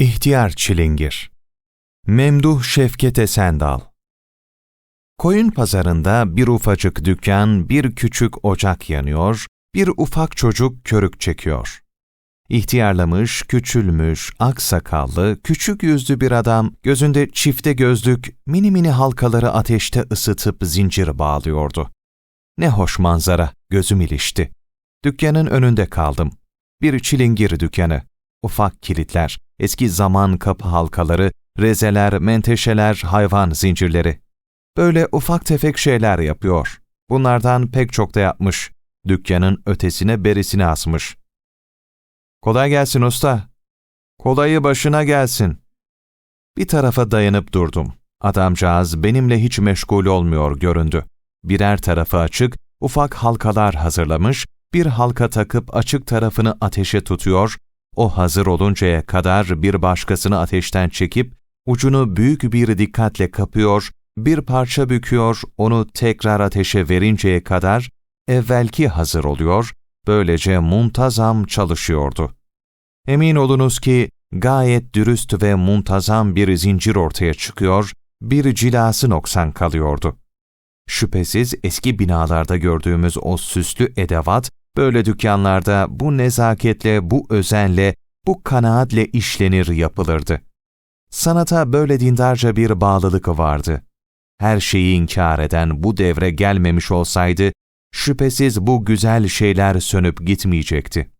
İhtiyar Çilingir Memduh Şevket Esendal Koyun pazarında bir ufacık dükkan, bir küçük ocak yanıyor, bir ufak çocuk körük çekiyor. İhtiyarlamış, küçülmüş, ak sakallı, küçük yüzlü bir adam, gözünde çifte gözlük, mini mini halkaları ateşte ısıtıp zincir bağlıyordu. Ne hoş manzara, gözüm ilişti. Dükkanın önünde kaldım. Bir çilingir dükkanı. Ufak kilitler, eski zaman kapı halkaları, rezeler, menteşeler, hayvan zincirleri. Böyle ufak tefek şeyler yapıyor. Bunlardan pek çok da yapmış. Dükkanın ötesine berisine asmış. Kolay gelsin usta. Kolayı başına gelsin. Bir tarafa dayanıp durdum. Adamcağız benimle hiç meşgul olmuyor göründü. Birer tarafı açık, ufak halkalar hazırlamış, bir halka takıp açık tarafını ateşe tutuyor, o hazır oluncaya kadar bir başkasını ateşten çekip, ucunu büyük bir dikkatle kapıyor, bir parça büküyor, onu tekrar ateşe verinceye kadar evvelki hazır oluyor, böylece muntazam çalışıyordu. Emin olunuz ki gayet dürüst ve muntazam bir zincir ortaya çıkıyor, bir cilası noksan kalıyordu. Şüphesiz eski binalarda gördüğümüz o süslü edevat, böyle dükkanlarda bu nezaketle, bu özenle, bu kanaatle işlenir yapılırdı. Sanata böyle dindarca bir bağlılık vardı. Her şeyi inkar eden bu devre gelmemiş olsaydı, şüphesiz bu güzel şeyler sönüp gitmeyecekti.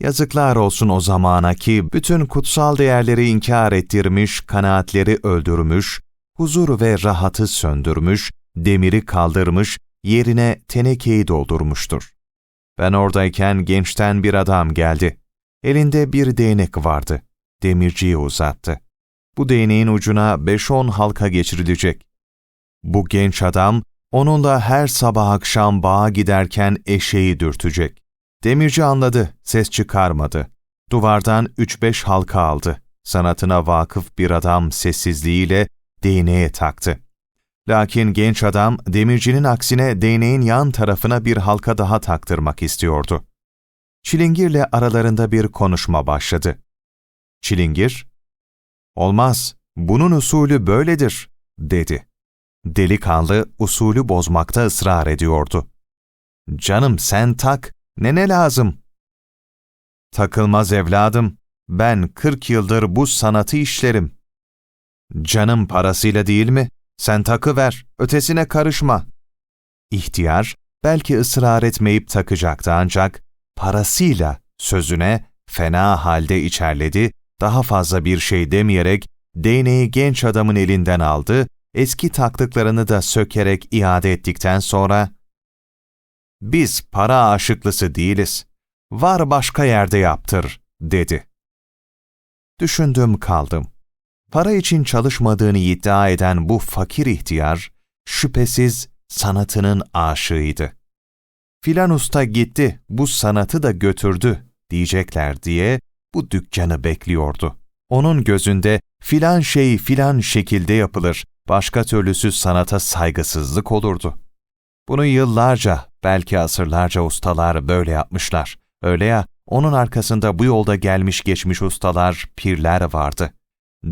Yazıklar olsun o zamana ki bütün kutsal değerleri inkar ettirmiş, kanaatleri öldürmüş, huzur ve rahatı söndürmüş, demiri kaldırmış, yerine tenekeyi doldurmuştur. Ben oradayken gençten bir adam geldi. Elinde bir değnek vardı. Demirciye uzattı. Bu değneğin ucuna beş on halka geçirilecek. Bu genç adam, onunla her sabah akşam bağa giderken eşeği dürtecek. Demirci anladı, ses çıkarmadı. Duvardan üç beş halka aldı. Sanatına vakıf bir adam sessizliğiyle değneğe taktı. Lakin genç adam demircinin aksine değneğin yan tarafına bir halka daha taktırmak istiyordu. Çilingirle aralarında bir konuşma başladı. Çilingir, ''Olmaz, bunun usulü böyledir.'' dedi. Delikanlı usulü bozmakta ısrar ediyordu. ''Canım sen tak, ne ne lazım?'' ''Takılmaz evladım, ben kırk yıldır bu sanatı işlerim.'' ''Canım parasıyla değil mi? Sen takı ver, ötesine karışma.'' İhtiyar, belki ısrar etmeyip takacaktı ancak parasıyla sözüne fena halde içerledi, daha fazla bir şey demeyerek değneği genç adamın elinden aldı, eski taktıklarını da sökerek iade ettikten sonra ''Biz para aşıklısı değiliz, var başka yerde yaptır.'' dedi. Düşündüm kaldım. Para için çalışmadığını iddia eden bu fakir ihtiyar, şüphesiz sanatının aşığıydı. Filan usta gitti, bu sanatı da götürdü diyecekler diye bu dükkanı bekliyordu. Onun gözünde filan şey filan şekilde yapılır, başka türlüsü sanata saygısızlık olurdu. Bunu yıllarca, belki asırlarca ustalar böyle yapmışlar. Öyle ya, onun arkasında bu yolda gelmiş geçmiş ustalar, pirler vardı.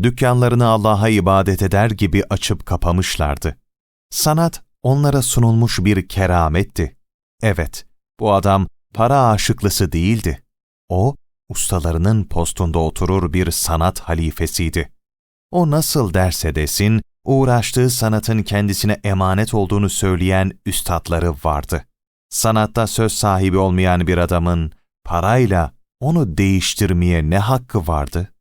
Dükkanlarını Allah'a ibadet eder gibi açıp kapamışlardı. Sanat onlara sunulmuş bir kerametti. Evet, bu adam para aşıklısı değildi. O, ustalarının postunda oturur bir sanat halifesiydi. O nasıl derse desin, uğraştığı sanatın kendisine emanet olduğunu söyleyen üstadları vardı. Sanatta söz sahibi olmayan bir adamın parayla onu değiştirmeye ne hakkı vardı?